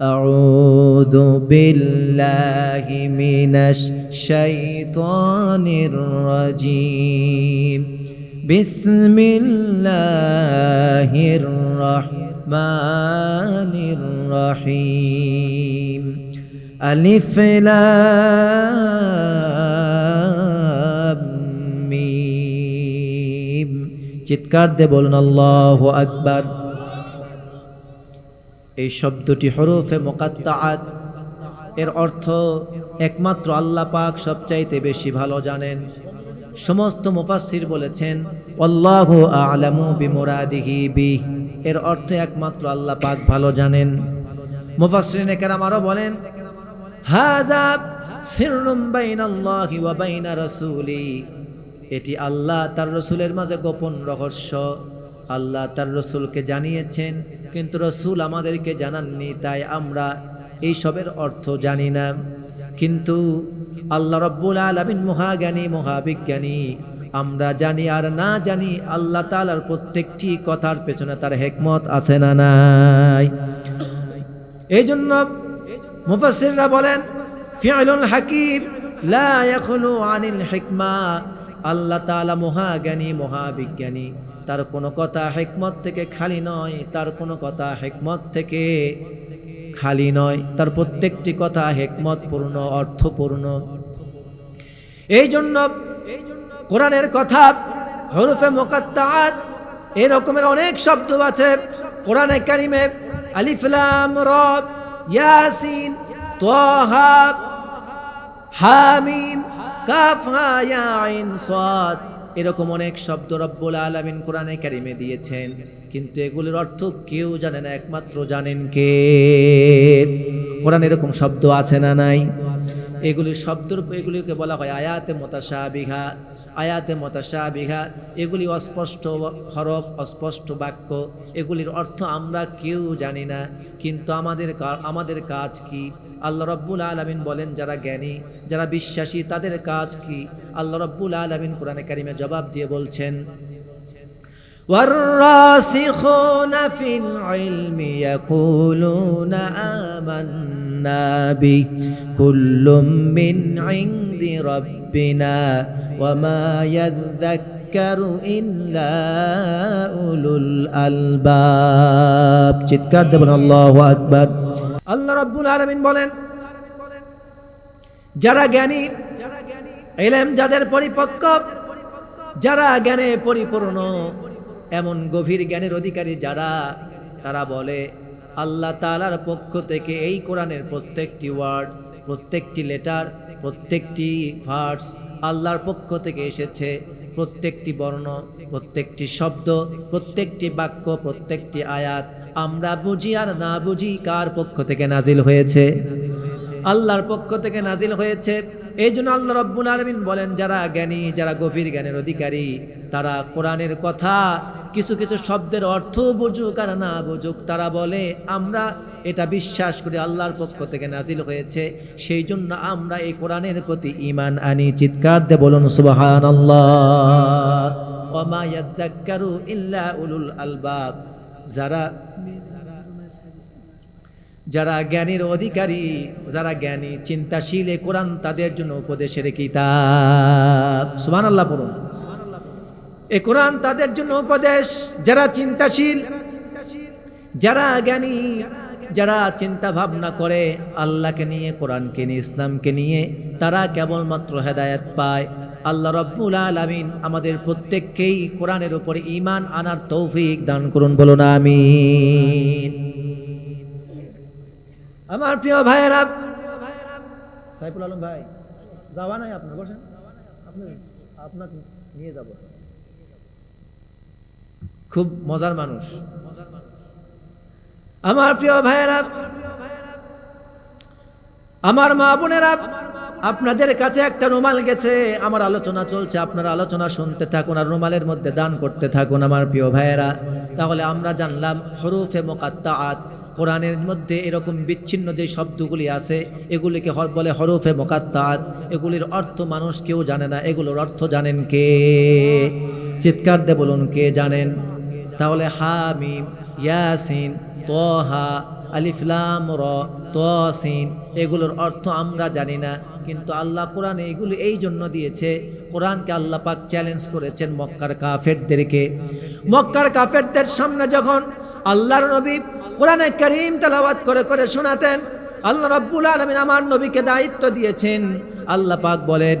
أعوذ بالله من الشيطان الرجيم بسم الله الرحمن الرحيم ألف لام মিম চিৎকার দিয়ে বলুন আল্লাহু আকবার এই শব্দটি হরফে মোকাত্তাআত। এর অর্থ একমাত্র আল্লাহ পাক সবচাইতে বেশি ভালো জানেন। সমস্ত মুফাসসির বলেছেন, আল্লাহু আ'লামু বিমুরাদিহি বি এর অর্থ একমাত্র আল্লাহ পাক ভালো জানেন। মুফাসসিরিনে কেরাম আরও বলেন, হাদা সিররুম বাইনাল্লাহি ওয়া বাইনা রাসূলি। এটি আল্লাহ তার রসুলের মাঝে গোপন রহস্য। আল্লাহ তার রসুলকে জানিয়েছেন কিন্তু রসুল আমাদেরকে জানাননি, তাই আমরা এই সবের অর্থ জানি না। কিন্তু আল্লাহ রব্বুল আলমিন মহাজ্ঞানী, মহাবিজ্ঞানী, আমরা জানি আর না জানি আল্লাহ তালার প্রত্যেকটি কথার পেছনে তার হেকমত আছে না নাই। এই জন্য মুফাসসিররা বলেন, ফিআলুল হাকিম লা ইয়াখলু আনিল হিকমা। আল্লাহ তাআলা মহাজ্ঞানী, মহাবিজ্ঞানী। তার কোনো কথা হেকমত থেকে খালি নয়, তার কোনো কথা হেকমত থেকে খালি নয়। তার প্রত্যেকটি কথা হেকমতপূর্ণ, অর্থপূর্ণ। এই জন্য কোরআনের কথা হরফে মোকাত্তাত এরকমের অনেক শব্দ আছে। কোরআনে কারিমে আলিফলাম রব, ইয়াসিন, তোহা, হামিম এরকম অনেক শব্দ রব্বুল আলমিন কোরআনে ক্যারিমে দিয়েছেন, কিন্তু এগুলির অর্থ কেউ জানে না, একমাত্র জানেন কে। কোরআন এরকম শব্দ আছে না নাই? এগুলির শব্দের এগুলিকে বলা হয় আয়াতে মতাশাবিঘা আয়াতে মতাশাবিঘা এগুলি অস্পষ্ট হরফ, অস্পষ্ট বাক্য। এগুলির অর্থ আমরা কেউ জানি না, কিন্তু আমাদের আমাদের কাজ কি? আল্লাহ রব্বুল আলমিন বলেন, যারা জ্ঞানী, যারা বিশ্বাসী, তাদের কাজ কি? আল্লাহ রব্বুল আলমিন কোরআনে কারিমে জবাব দিয়ে বলছেন والراسخون في العلم يقولون آمنا به كل من عند ربنا وما يذكر إلا أولو الألباب চিৎকার দেবেন আল্লাহু আকবার আল্লাহ রাব্বুল আলামিন বলেন যারা জ্ঞানী এলেম যাদের পরিপক্ক যারা জ্ঞানে পরিপূর্ণ এমন গভীর জ্ঞানের অধিকারী যারা, তারা বলে, আল্লাহ তাআলার পক্ষ থেকে এই কোরআনের প্রত্যেকটি ওয়ার্ড, প্রত্যেকটি লেটার, প্রত্যেকটি ভার্স আল্লাহর পক্ষ থেকে এসেছে। প্রত্যেকটি বর্ণ, প্রত্যেকটি শব্দ, প্রত্যেকটি বাক্য, প্রত্যেকটি আয়াত আমরা বুঝি আর না বুঝি কার পক্ষ থেকে নাজিল হয়েছে। আল্লাহর পক্ষ থেকে নাজিল হয়েছে। এই জন্য আল্লাহ রব্বুল আলমিন বলেন, যারা জ্ঞানী, যারা গভীর জ্ঞানের অধিকারী, তারা কোরআনের কথা কিছু কিছু শব্দের অর্থ বুঝুক আর না বুঝুক, তারা বলে, আমরা এটা বিশ্বাস করি, আল্লাহর পক্ষ থেকে নাজিল হয়েছে। সেই জন্য আমরা এই কোরআনের প্রতি ইমান আনি। চিৎকার দে বলুন সুবাহান ইল্লা উলুল আলবাব। যারা যারা জ্ঞানীর অধিকারী, যারা জ্ঞানী, চিন্তাশীল, এ কোরআন তাদের জন্য উপদেশের কিতাব। সুমান আল্লাহ পড়ুন। এ কোরআন তাদের জন্য উপদেশ। যারা চিন্তাশীল, যারা জ্ঞানী, যারা চিন্তা ভাবনা করে আল্লাহকে নিয়ে, কোরআনকে নিয়ে, ইসলামকে নিয়ে, তারা কেবলমাত্র হেদায়েত পায়। আল্লাহ রব্বুল আলামিন আমাদের প্রত্যেককেই কোরআনের উপরে ইমান আনার তৌফিক দান করুন, বলুন আমি আমার প্রিয় ভাইয়েরা, সাইফুল আলম ভাই, যাওয়া নাই আপনার, বসেন। আপনি আপনাকে নিয়ে যাব। খুব মজার মানুষ। আমার প্রিয় ভাইয়েরা, আমার মা বোনেরা, আপনাদের কাছে একটা রুমাল গেছে, আমার আলোচনা চলছে, আপনারা আলোচনা শুনতে থাকুন আর রুমালের মধ্যে দান করতে থাকুন আমার প্রিয় ভাইয়েরা। তাহলে আমরা জানলাম হরুফে মোকাত্তা আত কোরআনের মধ্যে এরকম বিচ্ছিন্ন যে শব্দগুলি আছে, এগুলিকে হর বলে হরফে মোকাত্তাত এগুলির অর্থ মানুষ কেউ জানে না, এগুলোর অর্থ জানেন কে? চিৎকার দে বলুন, কে জানেন? তাহলে হামিম, ইয়াসিন তোহা আলিফলাম র তসিন এগুলোর অর্থ আমরা জানি না। কিন্তু আল্লাহ কোরআনে এগুলো এই জন্য দিয়েছে, কোরআনকে আল্লাহ পাক চ্যালেঞ্জ করেছেন মক্কার কাফেরদেরকে। মক্কার কাফেরদের সামনে যখন আল্লাহর নবী কোরআনে করিম তেলাওয়াত করে করে শোনাতেন, আল্লাহ রাব্বুল আলামিন আমার নবীকে দায়িত্ব দিয়েছেন। আল্লাহ পাক বলেন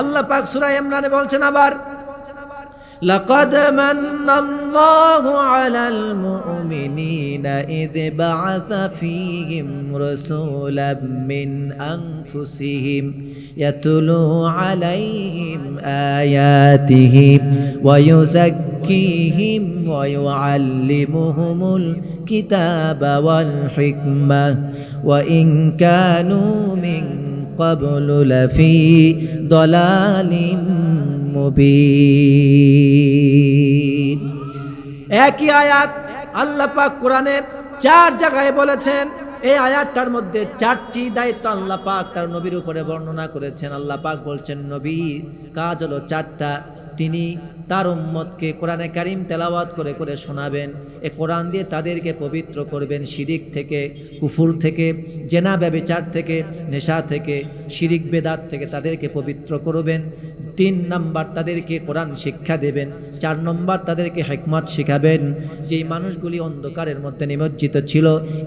আল্লাহ পাক সূরা ইমরানে বলছেন আবার لقد من الله على المؤمنين إذ بعث فيهم رسولا من أنفسهم يتلو عليهم آياته ويزكيهم ويعلمهم الكتاب والحكمة وإن كانوا من قبل لفي ضلال মুবিন একই আয়াত আল্লাহ পাক কোরআনে চার জায়গায় বলেছেন এই আয়াতটার মধ্যে চারটি দায়িত্ব আল্লাহ পাক তার নবীর উপরে বর্ণনা করেছেন আল্লাহ পাক বলছেন নবীর কাজ হলো চারটা তিনি তার উম্মতকে কোরআনে কারিম তেলাওয়াত করে করে শোনাবেন। এ কোরআন দিয়ে তাদেরকে পবিত্র করবেন শিরিক থেকে, কুফুর থেকে, জেনা ব্যবিচার থেকে, নেশা থেকে, শিরিক বেদাত থেকে তাদেরকে পবিত্র করবেন। তিন নাম্বার তাদেরকে কোরআন শিক্ষা দেবেন, চার নম্বর তাদেরকে হেকমত শিখাবেন। যেই মানুষগুলি অন্ধকারের মধ্যে নিমজ্জিত ছিল,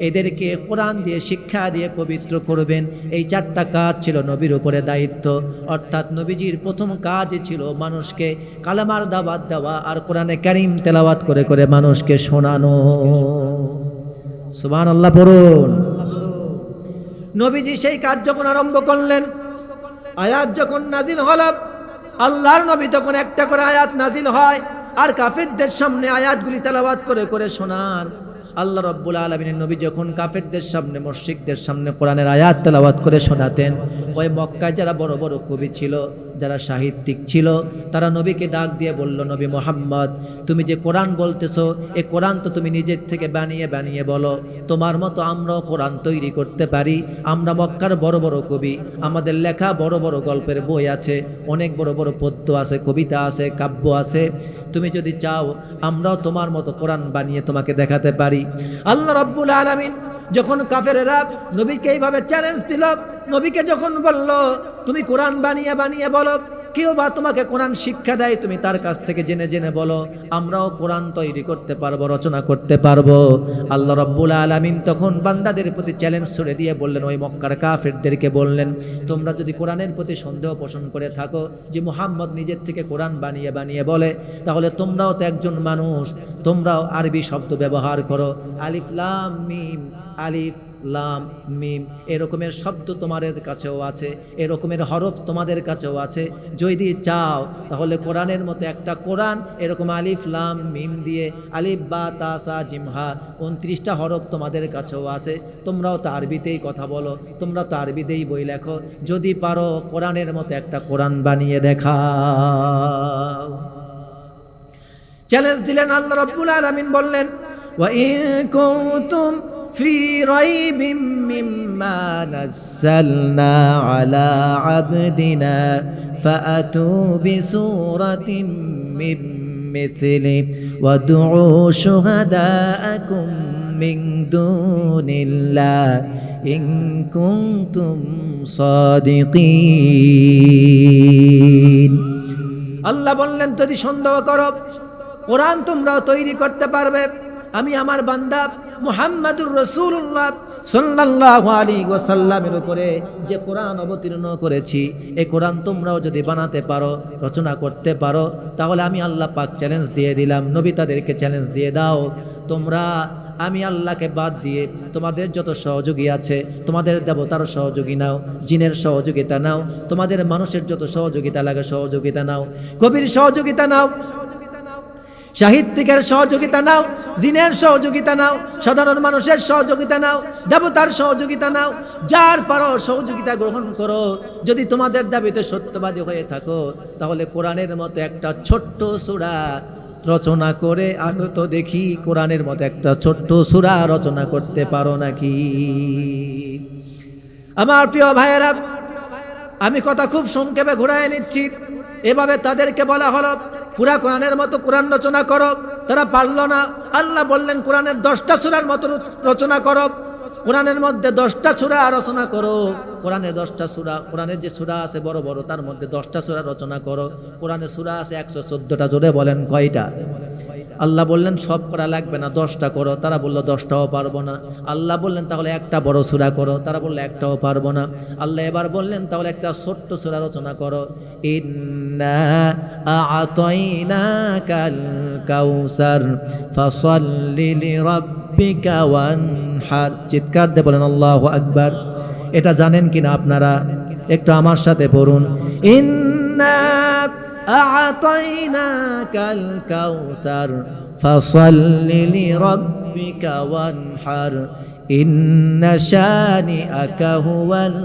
এদেরকে কোরআন দিয়ে শিক্ষা দিয়ে পবিত্র করবেন। এই চারটা কাজ ছিল নবীর উপরে দায়িত্ব। অর্থাৎ নবীজির প্রথম কাজ ছিল মানুষকে কালামার দাবাত দেওয়া আর কোরআনে কারিম তেলাওয়াত করে করে মানুষকে শোনানো। সুবান আল্লাহ পড়ুন। নবীজি সেই কাজ যখন আরম্ভ করলেন, আয়াত যখন নাজিল হল আল্লাহর নবী তখন একটা করে আয়াত নাজিল হয় আর কাফিরদের সামনে আয়াতগুলি তেলাবাদ করে করে শোনার। আল্লাহ রব্বুল আলমিনের নবী যখন কাফেরদের সামনে মসজিদদের সামনে কোরআনের আয়াত তেলাওয়াত করে শোনাতেন, ওই মক্কায় যারা বড় বড় কবি ছিল, যারা সাহিত্যিক ছিল, তারা নবীকে ডাক দিয়ে বলল, নবী মোহাম্মদ, তুমি যে কোরআন বলতেছো, এ কোরআন তো তুমি নিজের থেকে বানিয়ে বানিয়ে বলো। তোমার মতো আমরাও কোরআন তৈরি করতে পারি। আমরা মক্কার বড় বড় কবি, আমাদের লেখা বড় বড় গল্পের বই আছে, অনেক বড় বড় পদ্য আছে, কবিতা আছে, কাব্য আছে। তুমি যদি চাও, আমরাও তোমার মতো কোরআন বানিয়ে তোমাকে দেখাতে পারি। আল্লাহ রব্বুল আলমিন যখন কাফেরেরা নবীকে এইভাবে চ্যালেঞ্জ দিল, নবীকে যখন বলল, তুমি কোরআন বানিয়ে বানিয়ে বলো কেউ বা তোমাকে কোরআন শিক্ষা দেয়, তুমি তার কাছ থেকে জেনে জেনে বলো, আমরাও কোরআন তৈরি করতে পারব, রচনা করতে পারব। আল্লাহ রব্বুল আলমিন তখন বান্দাদের প্রতি চ্যালেঞ্জ ছড়ে দিয়ে বললেন, ওই মক্কার কাফেরদেরকে বললেন, তোমরা যদি কোরআনের প্রতি সন্দেহ পোষণ করে থাকো, যে মুহাম্মদ নিজের থেকে কোরআন বানিয়ে বানিয়ে বলে, তাহলে তোমরাও তো একজন মানুষ, তোমরাও আরবি শব্দ ব্যবহার করো। আলিফলাম মিম, আলিফ লাম, মিম, এরকমের শব্দ তোমাদের কাছেও আছে, এরকমের হরফ তোমাদের কাছেও আছে। যদি চাও, তাহলে কোরআনের মতো একটা কোরআন, এরকম আলিফ, লাম, মিম দিয়ে আলিফ, বা তাসা জিমহা উনত্রিশটা হরফ তোমাদের কাছেও আছে। তোমরাও তো আরবিতেই কথা বলো, তোমরা তো আরবিতেই বই লেখো। যদি পারো, কোরআনের মতো একটা কোরআন বানিয়ে দেখা চ্যালেঞ্জ দিলেন আল্লাহ রাব্বুল আলামিন বললেন, ওয়া ইন في ريب مما نزلنا على عبدنا فأتوا بسورة من مثله وادعوا شهداءكم من دون الله إن كنتم صادقين আল্লাহ বললেন যদি সন্দেহ করো কোরআন তোমরাও তৈরি করতে পারবে আমি আমার বান্দা মুহাম্মাদুর রসুল্লাহ সাল্লাল্লাহু আলাইহি ওয়াসাল্লামের উপরে যে কোরআন অবতীর্ণ করেছি, এই কোরআন তোমরাও যদি বানাতে পারো, রচনা করতে পারো, তাহলে আমি আল্লাহ পাক চ্যালেঞ্জ দিয়ে দিলাম। নবী তাদেরকে চ্যালেঞ্জ দিয়ে দাও। তোমরা, আমি আল্লাহকে বাদ দিয়ে তোমাদের যত সহযোগী আছে, তোমাদের দেবতার সহযোগী নাও, জিনের সহযোগিতা নাও, তোমাদের মানুষের যত সহযোগিতা লাগে সহযোগিতা নাও, কবির সহযোগিতা নাও সাহিত্যিকের সহযোগিতা নাও, জিনের সহযোগিতা নাও, সাধারণ মানুষের সহযোগিতা নাও, দেবতার সহযোগিতা নাও, যার পারো সহযোগিতা গ্রহণ করো। যদি তোমাদের দাবিতে সত্যবাদী হয়ে থাকো, তাহলে কোরআনের মতো একটা ছোট্ট সূরা রচনা করে আগে তো দেখি কোরআনের মতো একটা ছোট্ট সূরা রচনা করতে পারো নাকি? আমার প্রিয় ভাইয়েরা, আমি কথা খুব সংক্ষেপে ঘুরায় নিচ্ছি। এভাবে তাদেরকে বলা হলো পুরা কোরআনের মতো কোরআন রচনা করো। তারা পারল না। আল্লাহ বললেন, কোরআনের দশটা সুরার মতো রচনা করো। কোরআনের মধ্যে দশটা সুরা রচনা করো। কোরআনের দশটা সুরা, কোরআনের যে সুরা আছে বড় বড়, তার মধ্যে দশটা সুরা রচনা করো। কোরআনের সুরা আছে একশো চোদ্দটা, জোরে বলেন কয়টা? আল্লাহ বললেন, সব করা লাগবে না, দশটা করো। তারা বলল, দশটাও পারব না। আল্লাহ বললেন, তাহলে একটা বড় সুরা করো। তারা বলল, একটাও পারব না। আল্লাহ এবার বললেন, তাহলে একটা ছোট্ট সুরা রচনা করো। ইন্না আতাইনাকাল কাউসার ফসল্লি লিরাব্বিকা ওয়ানহার চিৎকার দে বলেন, আল্লাহু আকবার। এটা জানেন কিনা আপনারা? একটু আমার সাথে পড়ুন। ইন্না আতাইনাকাল কাউসার ফসল্লি লিরাব্বিকা ওয়ানহার। ইন্না শানিআকা হুয়াল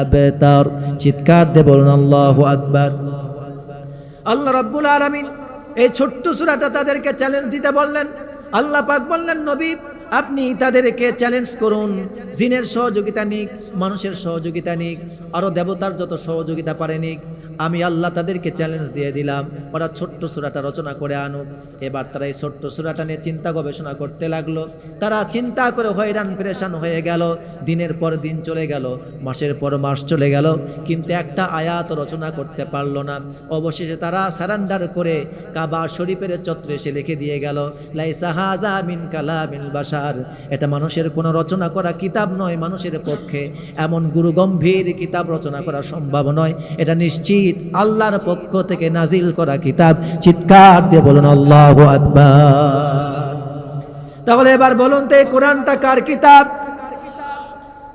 আবতার চিৎকার দে বলুন, আল্লাহু আকবর। আল্লাহ রব্বুল আলমিন এই ছোট্ট সুরাটা তাদেরকে চ্যালেঞ্জ দিতে বললেন। আল্লাহ পাক বললেন, নবী, আপনি তাদেরকে চ্যালেঞ্জ করুন। জিনের সহযোগিতা নিক, মানুষের সহযোগিতা নিক আরও দেবতার যত সহযোগিতা পারে নিক। আমি আল্লাহ তাদেরকে চ্যালেঞ্জ দিয়ে দিলাম। ওরা ছোট্ট সুরাটা রচনা করে আনুক। এবার তারা এই ছোট্ট সুরাটা নিয়ে চিন্তা গবেষণা করতে লাগল। তারা চিন্তা করে হয়রান, পেরেশান হয়ে গেল। দিনের পর দিন চলে গেল, মাসের পর মাস চলে গেল। কিন্তু একটা আয়াত রচনা করতে পারল না। অবশেষে তারা সারান্ডার করে কাবা শরীফের চত্রে এসে লিখে দিয়ে গেল, লাইসা হাজা মিন কালামিন বাসার এটা মানুষের কোনো রচনা করা কিতাব নয়, মানুষের পক্ষে। এমন গুরু গম্ভীর কিতাব রচনা করা সম্ভব নয়। এটা নিশ্চিত আল্লাহর পক্ষ থেকে নাজিল করা কিতাব, চিৎকার দিয়ে বলুন, আল্লাহ তাহলে এবার বলুন তো, এই কোরআনটা কার কিতাব?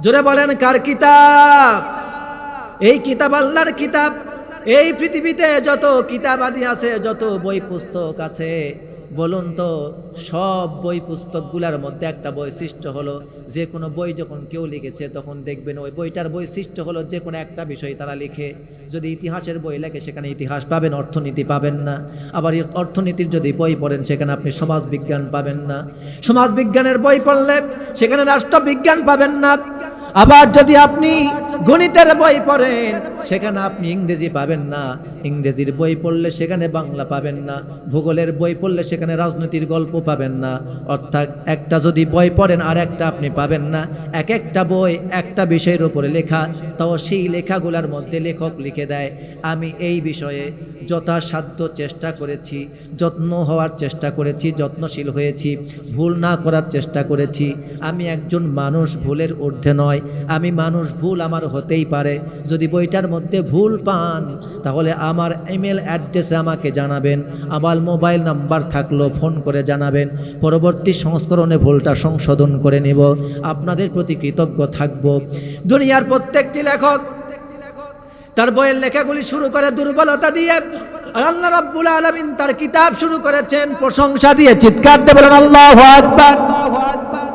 জোরে বলেন, কার কিতাব? এই কিতাব আল্লাহর কিতাব। এই পৃথিবীতে যত কিতাব আদি আছে, যত বই পুস্তক আছে বলুন তো, সব বই পুস্তকগুলোর মধ্যে একটা বৈশিষ্ট্য হলো, যে কোনো বই যখন কেউ লিখেছে, তখন দেখবেন ওই বইটার বৈশিষ্ট্য হলো যে কোনো একটা বিষয় তারা লিখে। যদি ইতিহাসের বই লেখে, সেখানে ইতিহাস পাবেন, অর্থনীতি পাবেন না। আবার অর্থনীতির যদি বই পড়েন, সেখানে আপনি সমাজ বিজ্ঞান পাবেন না। সমাজ বিজ্ঞানের বই পড়লে, সেখানে রাষ্ট্রবিজ্ঞান পাবেন না। আবার যদি আপনি গণিতের বই পড়েন, সেখানে আপনি ইংরেজি পাবেন না। ইংরেজির বই পড়লে সেখানে বাংলা পাবেন না। ভূগোলের বই পড়লে সেখানে রাজনীতির গল্প পাবেন না। অর্থাৎ একটা যদি বই পড়েন, আর একটা আপনি পাবেন না। এক একটা বই একটা বিষয়ের উপরে লেখা, তাও সেই লেখাগুলার মধ্যে লেখক লিখে দেয়। আমি এই বিষয়ে যথাসাধ্য চেষ্টা করেছি, যত্ন হওয়ার চেষ্টা করেছি, যত্নশীল হয়েছি, ভুল না করার চেষ্টা করেছি। আমি একজন মানুষ, ভুলের ঊর্ধ্বে নয়। আমি মানুষ, ভুল আমার হতেই পারে। যদি বইটার মধ্যে ভুল পান, তাহলে আমার ইমেল অ্যাড্রেসে আমাকে জানাবেন। আমার মোবাইল নাম্বার থাকল ফোন করে জানাবেন। পরবর্তী সংস্করণে ভুলটা সংশোধন করে নেব। আপনাদের প্রতি কৃতজ্ঞ থাকব। দুনিয়ার প্রত্যেকটি লেখক তার বইয়ের লেখাগুলি শুরু করে দুর্বলতা দিয়ে। আল্লাহ রাব্বুল আলামিন তার কিতাব শুরু করেছেন প্রশংসা দিয়ে চিৎকার দেবেন বলেন আল্লাহু আকবার।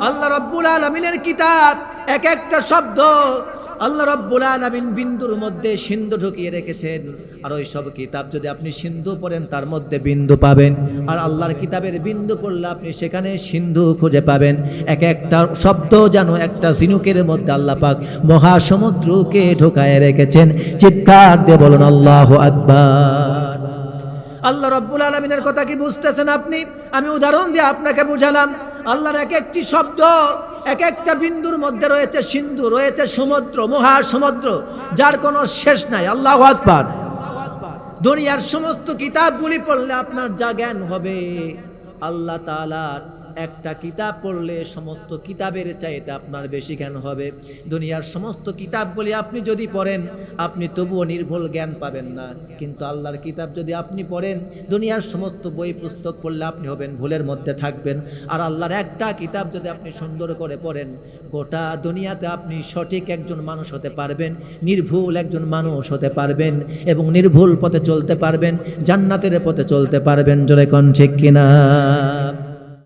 আল্লাহ রাব্বুল আলামিনের কিতাব এক একটা শব্দ আল্লাহ রাব্বুল আলামিন বিন্দুর মধ্যে সিন্ধু ঢুকিয়ে রেখেছেন। আর ওই সব কিতাব যদি আপনি সিন্ধু পড়েন, তার মধ্যে বিন্দু পাবেন। আর আল্লাহর কিতাবের বিন্দু পড়লে আপনি সেখানে সিন্ধু খুঁজে পাবেন। এক একটা শব্দ যেন একটা ঝিনুকের মধ্যে আল্লাহ পাক মহাসমুদ্রকে ঢোকায় রেখেছেন। চিৎকার দিয়ে বলুন, আল্লাহ আকবার। আল্লাহ রব্বুল আলমিনের কথা কি বুঝতেছেন আপনি? আমি উদাহরণ দিয়ে আপনাকে বুঝালাম। আল্লাহর এক একটি শব্দ এক একটা বিন্দুর মধ্যে রয়েছে সিন্ধু, রয়েছে সমুদ্র মহা সমুদ্র যার কোনো শেষ নাই। আল্লাহ আকবার। দুনিয়ার সমস্ত কিতাবগুলি পড়লে আপনার যা জ্ঞান হবে, আল্লাহ তালার একটা কিতাব পড়লে সমস্ত কিতাবের চাইতে আপনার বেশি জ্ঞান হবে। দুনিয়ার সমস্ত কিতাবগুলি আপনি যদি পড়েন, আপনি তবুও নির্ভুল জ্ঞান পাবেন না। কিন্তু আল্লাহর কিতাব যদি আপনি পড়েন, দুনিয়ার সমস্ত বই পুস্তক পড়লে আপনি হবেন, ভুলের মধ্যে থাকবেন। আর আল্লাহর একটা কিতাব যদি আপনি সুন্দর করে পড়েন, গোটা দুনিয়াতে আপনি সঠিক একজন মানুষ হতে পারবেন, নির্ভুল একজন মানুষ হতে পারবেন এবং নির্ভুল পথে চলতে পারবেন, জান্নাতের পথে চলতে পারবেন। জোরে কোন ঠিক কিনা?